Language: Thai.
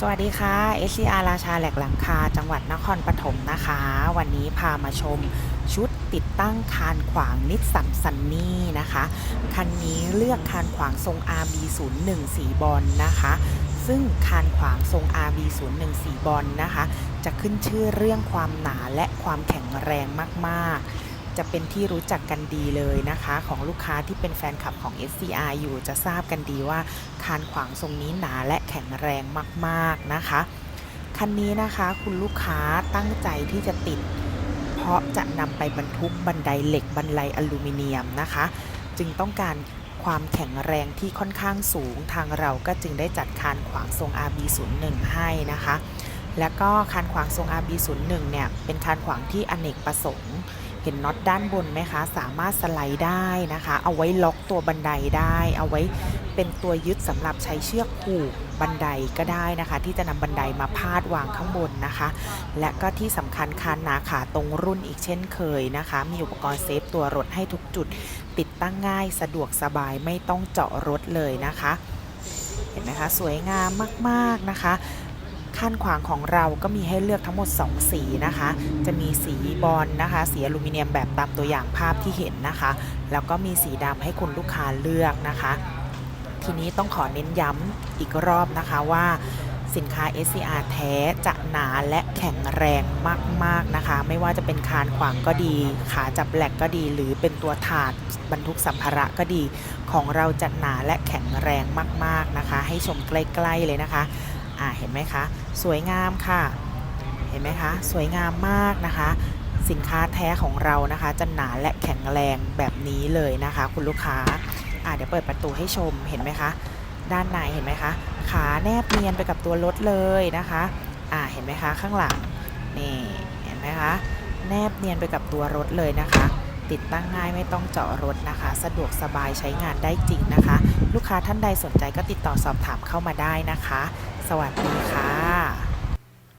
สวัสดีค่ะ SCR ราชาแหลกหลังคา จังหวัดนครปฐมนะคะ วันนี้พามาชมชุดติดตั้งคานขวางนิสสันซันนี่นะคะ คันนี้เลือกคานขวางทรง RB01 สีบอลนะคะ ซึ่งคานขวางทรง RB01 สีบอลนะคะ จะขึ้นชื่อเรื่องความหนาและความแข็งแรงมากๆ จะเป็นที่รู้จักกันดีเลยนะคะ ของลูกค้าที่เป็นแฟนคลับของ SCR อยู่จะทราบกันดีว่าคานขวางทรงนี้หนาและแข็งแรงมากๆนะคะคันนี้นะคะคุณลูกค้าตั้งใจที่จะติด เพราะจะนำไปบรรทุกบันไดเหล็กบันไดอลูมิเนียมนะคะ จึงต้องการความแข็งแรงที่ค่อนข้างสูงทางเราก็จึงได้จัดคานขวางทรง RB01 ให้นะคะ แล้วก็คานขวางทรง RB01 เนี่ยเป็นคานขวางที่อเนกประสงค์ ห็นน็อตด้านบนไหมคะ สามารถสไลด์ได้นะคะ เอาไว้ล็อกตัวบันไดได้ เอาไว้เป็นตัวยึดสำหรับใช้เชือกผูกบันไดก็ได้นะคะ ที่จะนำบันไดมาพาดวางข้างบนนะคะ และก็ที่สำคัญคานนาขาตรงรุ่นอีกเช่นเคยนะคะ มีอุปกรณ์เซฟตัวรถให้ทุกจุด ติดตั้งง่ายสะดวกสบายไม่ต้องเจาะรถเลยนะคะ เห็นไหมคะสวยงามมากๆนะคะ ขั้นขวางของเราก็มีให้เลือกทั้งหมด 2 สีนะคะ จะมีสีบอลนะคะ สีอลูมิเนียมแบบตามตัวอย่างภาพที่เห็นนะคะ แล้วก็มีสีดำให้คุณลูกค้าเลือกนะคะ ทีนี้ต้องขอเน้นย้ำอีกรอบนะคะว่าสินค้า SCR แท้จะหนาและแข็งแรงมาก ๆ นะคะ ไม่ว่าจะเป็นคานขวางก็ดี ขาจับแหลกก็ดี หรือเป็นตัวถาดบรรทุกสัมภาระก็ดี ของเราจะหนาและแข็งแรงมาก ๆ นะคะ ให้ชมใกล้ ๆ เลยนะคะ อ่าเห็นไหมคะ สวยงามค่ะ เห็นไหมคะ สวยงามมากนะคะ สินค้าแท้ของเรานะคะจะหนาและแข็งแรงแบบนี้เลยนะคะ คุณลูกค้าอ่าเดี๋ยวเปิดประตูให้ชมเห็นไหมคะ ด้านในเห็นไหมคะ ขาแนบเนียนไปกับตัวรถเลยนะคะอ่าเห็นไหมคะข้างหลังนี่เห็นไหมคะแนบเนียนไปกับตัวรถเลยนะคะ ติดตั้งง่ายไม่ต้องเจาะรถนะคะ สะดวกสบายใช้งานได้จริงนะคะ ลูกค้าท่านใดสนใจก็ติดต่อสอบถามเข้ามาได้นะคะ สวัสดีค่ะ